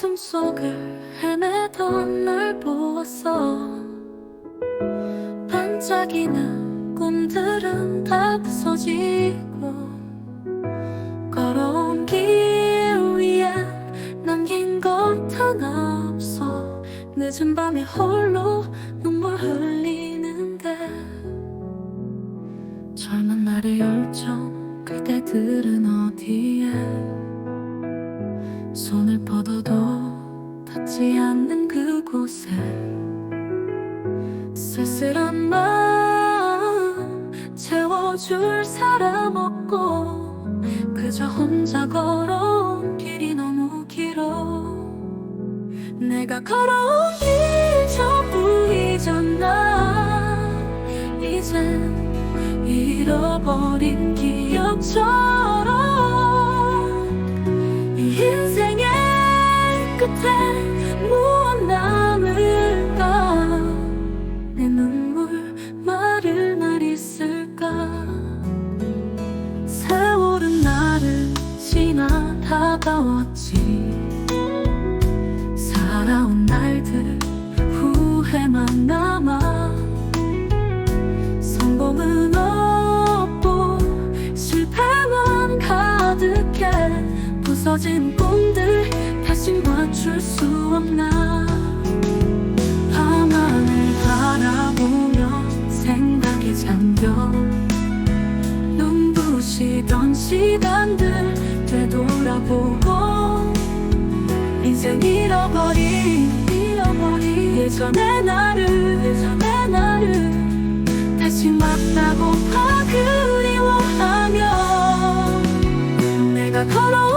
어둠 속을 헤매던 날 보았어. 반짝이는 꿈들은 다 부서지고 걸어온 길 위에 남긴 것 하나 없어. 늦은 밤에 홀로 눈물 흘리는데 젊은 날의 열정 그대들은 어디에 손을 뻗어도 닿지 않는 그곳에 쓸쓸한 마음 채워줄 사람 없고 그저 혼자 걸어온 길이 너무 길어. 내가 걸어온 길 전부 잊었나? 이젠 잃어버린 기억처럼 이 인생의 끝에 다가왔지. 살아온 날들 후회만 남아. 성공은 없고 실패만 가득해. 부서진 꿈들 다시 맞출 수 없나. 밤하늘 바라보며 생각에 잠겨 눈부시던 시간들 되돌아보고 인생 잃어버린 잃어버린. 예전의 나를 예전의 나를 다시 만나고파 그리워하며 내가 걸어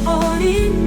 morning